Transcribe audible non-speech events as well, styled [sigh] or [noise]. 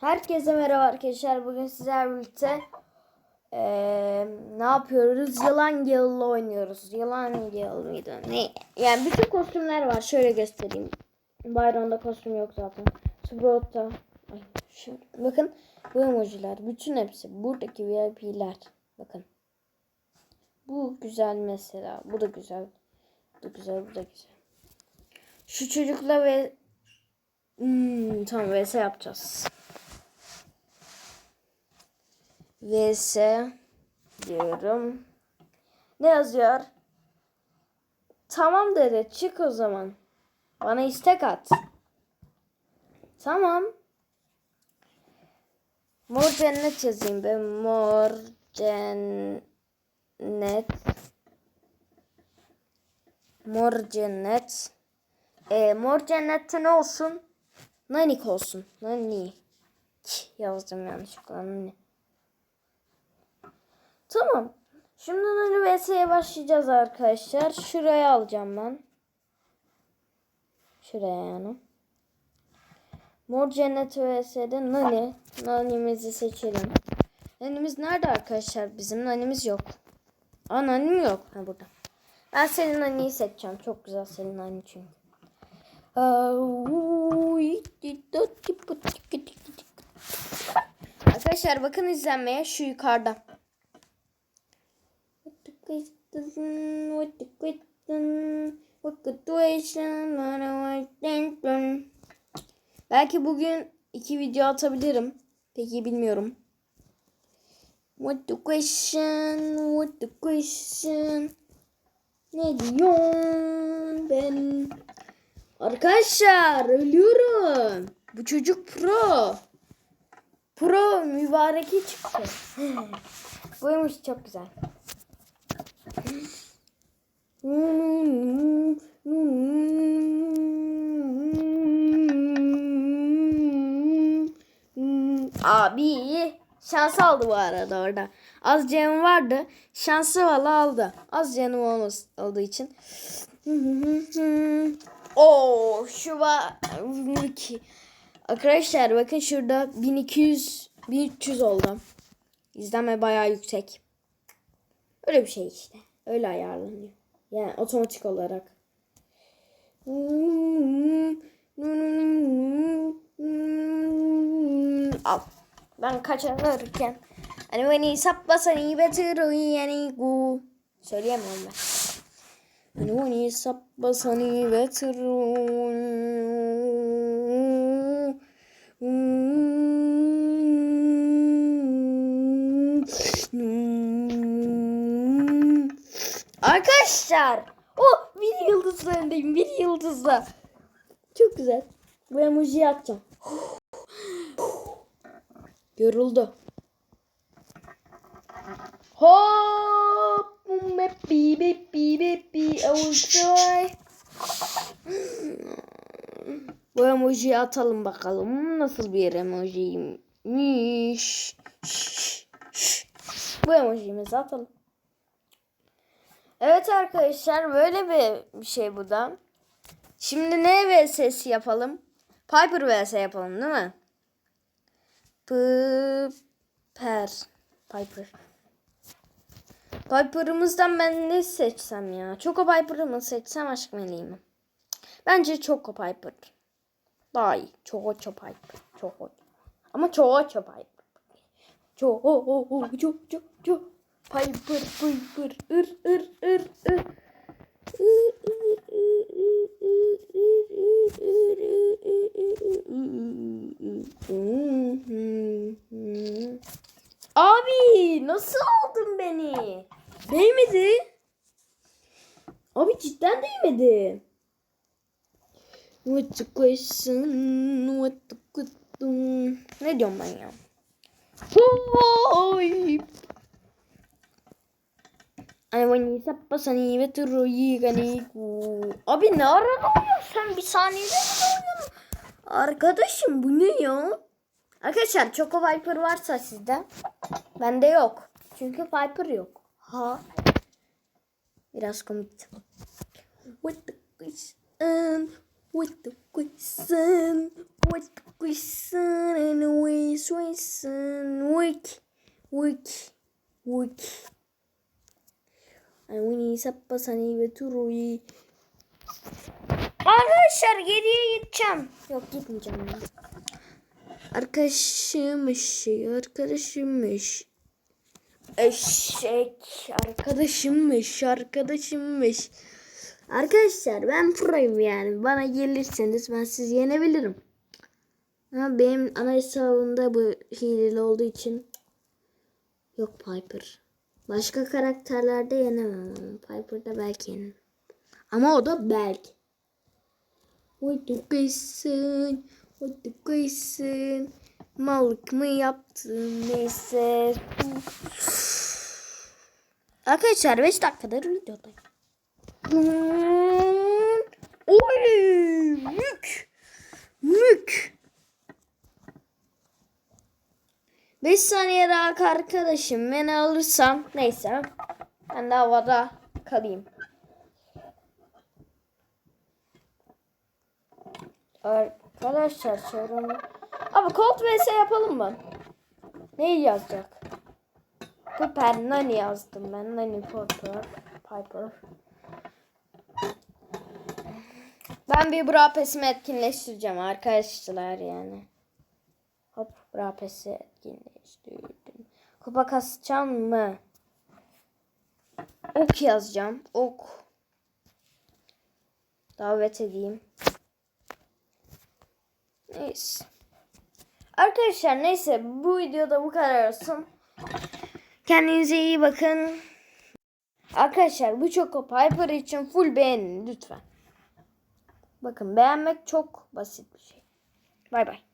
Herkese merhaba arkadaşlar. Bugün sizlerle birlikte eee, ne yapıyoruz? Yılan Gale'la oynuyoruz. Yılan Gale mıydı? Ne? Yani bütün kostümler var. Şöyle göstereyim. Bayramda kostüm yok zaten. Sprout'ta. Ay, şu, bakın bu emojiler. Bütün hepsi. Buradaki VIP'ler. Bakın. Bu güzel mesela. Bu da güzel. Bu da güzel. Bu da güzel. Şu çocukla ve Hmm, tamam vs yapacağız. Vs diyorum. Ne yazıyor? Tamam dedi. Çık o zaman. Bana istek at. Tamam. Mor cennet yazayım ben. Mor cennet. Mor cennet. E, mor cennette ne olsun? Nanik olsun. Nani. Tüh, Yazdım yanlışlıkla. Nani. Tamam. Şimdi Nani vs'ye başlayacağız arkadaşlar. Şuraya alacağım ben. Şuraya yani. Mor cennet vs'de Nani. Nani'mizi seçelim. Nani'miz nerede arkadaşlar? Bizim Nani'miz yok. Aa Nani'm yok. Ha burada. Ben senin Nani'yi seçeceğim. Çok güzel senin Nani çünkü. Arkadaşlar bakın izlenmeye şu yukarıda. Belki bugün iki video atabilirim. Peki bilmiyorum. What the question? What the question? Ne diyorsun ben? Arkadaşlar ölüyorum. Bu çocuk pro. Pro mübareki çıktı. [laughs] Buymuş çok güzel. Abi şans aldı bu arada orada. Az canım vardı. Şansı valla aldı. Az canım olmaz olduğu için. Oo şu var. Arkadaşlar bakın şurada 1200 1300 oldu. İzlenme bayağı yüksek. Öyle bir şey işte. Öyle ayarlanıyor. Yani otomatik olarak. Al. Ben kaçarırken. Hani beni saplasın iyi betir yani gu. Söyleyemem ben. Hani beni saplasın iyi betir Arkadaşlar o bir yıldızla öndeyim bir yıldızla. Çok güzel. Bu emojiyi atacağım. Yoruldu. Hop. Bepi bepi bepi. Avuşay. Bu emojiyi atalım bakalım. Nasıl bir emojiymiş. Bu emojimizi atalım. Evet arkadaşlar böyle bir şey bu da. Şimdi ne vs yapalım? Piper vs yapalım değil mi? Piper. Piper. Piper'ımızdan ben ne seçsem ya? Choco Piper'ı mı seçsem aşk meleği mi? Bence Choco Piper. Daha iyi. Choco Choco Piper. Choco. Ama Choco Choco Piper. Choco Choco Choco Piper Piper ır ır ır ır. Abi nasıl aldın beni? Değmedi. Abi cidden değmedi. What the question? What the question? Ne diyorum ben ya? Oy. Beni sapasani ve turuyi ganiku. Abi ne arada oluyor sen bir saniyede mi oluyorsun? Arkadaşım bu ne ya? Arkadaşlar Choco Viper varsa sizde. Bende yok. Çünkü Viper yok. Ha. Biraz komik. What the question? What the question? What the question? And we Tyson, Wick, Wick, Wick. Winnie Sappasani ve Turui. Arkadaşlar geriye gideceğim. Yok gitmeyeceğim ben. Arkadaşımmış, arkadaşımmış. Eşek arkadaşımmış, arkadaşımmış. Arkadaşlar ben proyum yani. Bana gelirseniz ben sizi yenebilirim. Ama benim ana hesabımda bu hileli olduğu için yok Piper. Başka karakterlerde yenemem ama Piper'da belki yenemem. Ama o da belki. Oy kıysın, oy kıysın. Malık mı yaptın neyse. Arkadaşlar 5 dakikadır videodayım. 5 saniye daha arkadaşım beni alırsam neyse ben de havada kalayım. Arkadaşlar sorun. Abi Colt vs yapalım mı? Ne yazacak? Piper Nani yazdım ben. Nani Piper. Piper. Ben bir bra pesimi etkinleştireceğim arkadaşlar yani. Hop bra pesi etkinleştirdim. Kupa kasacağım mı? Ok yazacağım. Ok. Davet edeyim. Neyse. Arkadaşlar neyse bu videoda bu kadar olsun. Kendinize iyi bakın. Arkadaşlar bu Choco Piper için full beğenin lütfen. Bakın beğenmek çok basit bir şey. Bay bay.